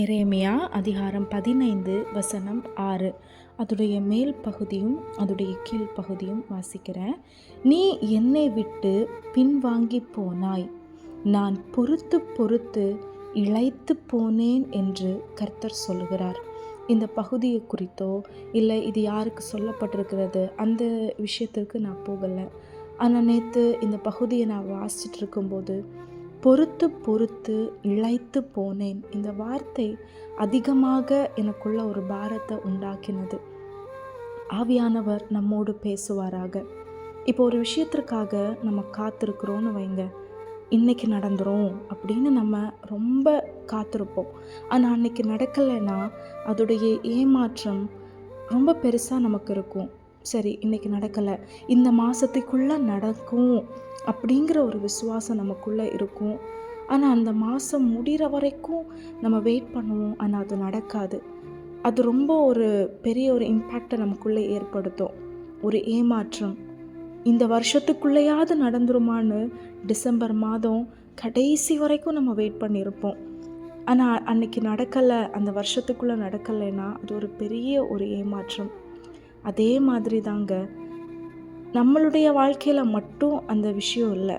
எரேமியா அதிகாரம் பதினைந்து வசனம் ஆறு. அதுடைய மேல் பகுதியும் அதுடைய கீழ் பகுதியும் வாசிக்கிறேன். நீ என்னை விட்டு பின்வாங்கி போனாய். நான் பொறுத்து பொறுத்து இழைத்து போனேன் என்று கர்த்தர் சொல்லுகிறார். இந்த பகுதியை குறித்தோ இல்லை இது யாருக்கு சொல்லப்பட்டிருக்கிறது அந்த விஷயத்திற்கு நான் போகலை. ஆனால் நேற்று இந்த பகுதியை நான் வாசிச்சுட்டு இருக்கும்போது பொறுத்து பொறுத்து இழைத்து போனேன். இந்த வார்த்தை அதிகமாக எனக்குள்ள ஒரு பாரத்தை உண்டாக்கினது. ஆவியானவர் நம்மோடு பேசுவாராக. இப்போ ஒரு விஷயத்திற்காக நம்ம காத்திருக்கிறோன்னு வைங்க. இன்னைக்கு நடந்துரும் அப்படின்னு நம்ம ரொம்ப காத்திருப்போம். ஆனால் அன்னைக்கு நடக்கலைன்னா அதோடைய ஏமாற்றம் ரொம்ப பெருசாக நமக்கு இருக்கும். சரி இன்னைக்கு நடக்கலை. இந்த மாதத்துக்குள்ளே நடக்கும் அப்படிங்கிற ஒரு விசுவாசம் நமக்குள்ளே இருக்கும். ஆனால் அந்த மாதம் முடிகிற வரைக்கும் நம்ம வெயிட் பண்ணுவோம். ஆனால் அது நடக்காது. அது ரொம்ப ஒரு பெரிய ஒரு இம்பேக்டை நமக்குள்ளே ஏற்படுத்தும். ஒரு ஏமாற்றம். இந்த வருஷத்துக்குள்ளேயாவது நடந்துருமான்னு டிசம்பர் மாதம் கடைசி வரைக்கும் நம்ம வெயிட் பண்ணியிருப்போம் ஆனால் அன்னைக்கு நடக்கலை அந்த வருஷத்துக்குள்ளே நடக்கலைன்னா அது ஒரு பெரிய ஒரு ஏமாற்றம். அதே மாதிரி தாங்க நம்மளுடைய வாழ்க்கையில் மட்டும் அந்த விஷயம் இல்லை.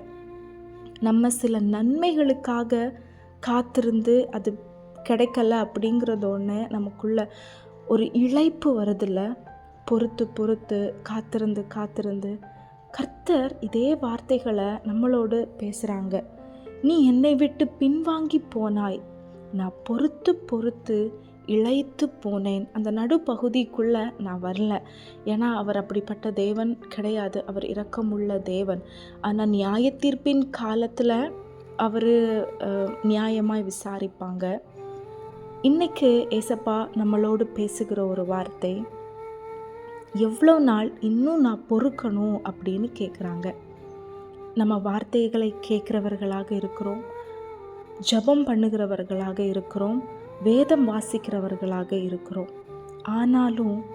நம்ம சில நன்மைகளுக்காக காத்திருந்து அது கிடைக்கல அப்படிங்கிறது ஒன்று நமக்குள்ள ஒரு இழைப்பு வருதில்ல பொறுத்து பொறுத்து காத்திருந்து காத்திருந்து. கர்த்தர் இதே வார்த்தைகளை நம்மளோடு பேசுகிறாங்க நீ என்னை விட்டு பின்வாங்கி போனாய். நான் பொறுத்து பொறுத்து இழைத்து போனேன். அந்த நடுப்பகுதிக்குள்ளே நான் வரல. ஏன்னா அவர் அப்படிப்பட்ட தேவன் கிடையாது. அவர் இரக்கமுள்ள தேவன். ஆனால் நியாயத்தீர்ப்பின் காலத்தில் அவர் நியாயமாய் விசாரிப்பாங்க. இன்னைக்கு ஏசப்பா நம்மளோடு பேசுகிற ஒரு வார்த்தை எவ்வளோ நாள் இன்னும் நான் பொறுக்கணும்? அப்படின்னு கேட்குறாங்க நம்ம வார்த்தைகளை கேட்குறவர்களாக இருக்கிறோம். ஜபம் பண்ணுகிறவர்களாக இருக்கிறோம். வேதம் வாசிக்கிறவர்களாக இருக்கிறோம். ஆனாலும்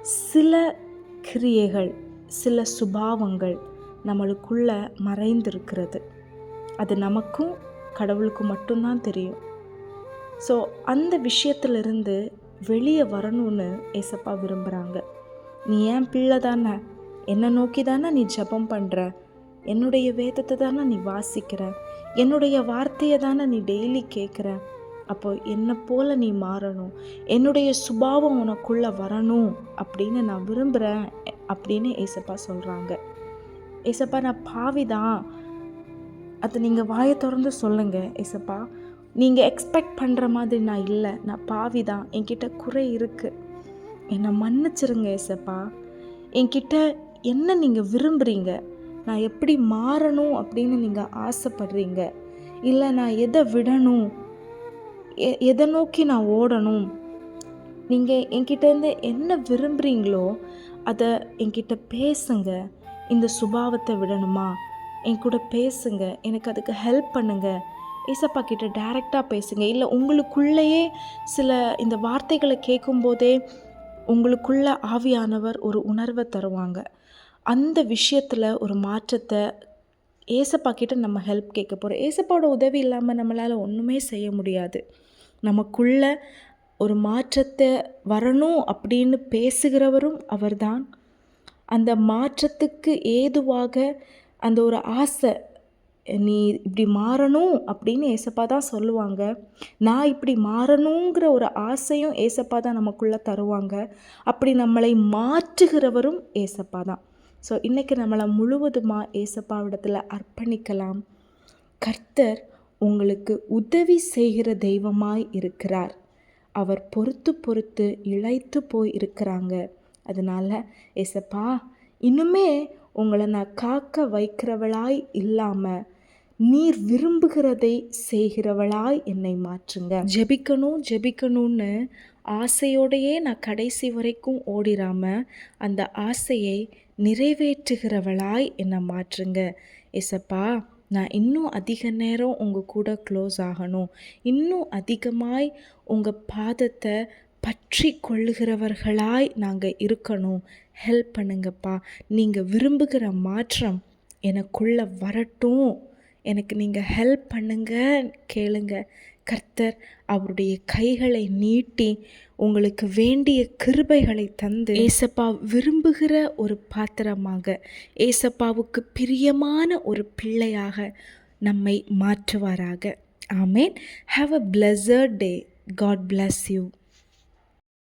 சில கிரியைகள் சில சுபாவங்கள் நம்மளுக்குள்ள மறைந்திருக்கிறது. அது நமக்கும் கடவுளுக்கும் மட்டும்தான் தெரியும். ஸோ அந்த விஷயத்திலிருந்து வெளியே வரணும்னு ஏசப்பா விரும்புகிறாங்க நீ ஏன் பிள்ளை தானே? என்னை நோக்கி தானே நீ ஜபம் பண்ணுற என்னுடைய வேதத்தை தானே நீ வாசிக்கிற? என்னுடைய வார்த்தையை தானே நீ டெய்லி கேட்குற? அப்போ என்னை போல் நீ மாறணும். என்னுடைய சுபாவம் உனக்குள்ளே வரணும் அப்படின்னு நான் விரும்புகிறேன் அப்படின்னு ஏசப்பா சொல்கிறாங்க ஏசப்பா நான் பாவி தான் அதை நீங்கள் வாயை திறந்து சொல்லுங்கள் ஏசப்பா. நீங்கள் எக்ஸ்பெக்ட் பண்ணுற மாதிரி நான் இல்லை. நான் பாவி தான் என்கிட்ட குறை இருக்குது என்னை மன்னிச்சிருங்க ஏசப்பா. என்கிட்ட என்ன நீங்கள் விரும்புகிறீங்க நான் எப்படி மாறணும் அப்படின்னு நீங்கள் ஆசைப்படுறீங்க? இல்லை நான் எதை விடணும்? எ எதை நோக்கி நான் ஓடணும்? நீங்கள் என்கிட்டேருந்து என்ன விரும்புகிறீங்களோ அதை என்கிட்ட பேசுங்க. இந்த சுபாவத்தை விடணுமா? என் கூட பேசுங்க. எனக்கு அதுக்கு ஹெல்ப் பண்ணுங்கள் ஏசப்பா கிட்ட டைரெக்டாக பேசுங்க. இல்லை உங்களுக்குள்ளேயே சில இந்த வார்த்தைகளை கேட்கும்போதே உங்களுக்குள்ள ஆவியானவர் ஒரு உணர்வை தருவாங்க. அந்த விஷயத்தில் ஒரு மாற்றத்தை ஏசப்பா கிட்ட நம்ம ஹெல்ப் கேட்க போகிறோம் ஏசப்பாவோட உதவி இல்லாமல் நம்மளால் ஒன்றுமே செய்ய முடியாது. நமக்குள்ள ஒரு மாற்றத்தை வரணும் அப்படின்னு பேசுகிறவரும் அவர்தான். அந்த மாற்றத்துக்கு ஏதுவாக அந்த ஒரு ஆசை நீ இப்படி மாறணும் அப்படின்னு ஏசப்பா தான் சொல்லுவாங்க. நான் இப்படி மாறணுங்கிற ஒரு ஆசையும் ஏசப்பா தான் நமக்குள்ளே தருவாங்க. அப்படி நம்மளை மாற்றுகிறவரும் ஏசப்பா தான். ஸோ இன்றைக்கி நம்மளை முழுவதுமாக ஏசப்பாவிடத்தில் அர்ப்பணிக்கலாம். கர்த்தர் உங்களுக்கு உதவி செய்கிற தெய்வமாய் இருக்கிறார். அவர் பொறுத்து பொறுத்து இழைத்து போய் இருக்கிறாங்க அதனால் ஏசப்பா இன்னுமே உங்களை நான் காக்க வைக்கிறவளாய் இல்லாமல் நீர் விரும்புகிறதை செய்கிறவளாய் என்னை மாற்றுங்க. ஜெபிக்கணும் ஜெபிக்கணும்னு ஆசையோடையே நான் கடைசி வரைக்கும் ஓடிடாமல் அந்த ஆசையை நிறைவேற்றுகிறவளாய் என்னை மாற்றுங்க. எசப்பா நான் இன்னும் அதிக நேரம் உங்கள் கூட க்ளோஸ் ஆகணும். இன்னும் அதிகமாய் உங்கள் பாதத்தை பற்றி கொள்ளுகிறவர்களாய் நாங்கள் இருக்கணும். ஹெல்ப் பண்ணுங்கப்பா. நீங்கள் விரும்புகிற மாற்றம் எனக்குள்ளே வரட்டும். எனக்கு நீங்கள் ஹெல்ப் பண்ணுங்க கேளுங்க. கர்த்தர் அவருடைய கைகளை நீட்டி உங்களுக்கு வேண்டிய கிருபைகளை தந்து ஏசப்பா விரும்புகிற ஒரு பாத்திரமாக ஏசப்பாவுக்கு பிரியமான ஒரு பிள்ளையாக நம்மை மாற்றுவாராக. ஆமேன். Have a blessed day God bless you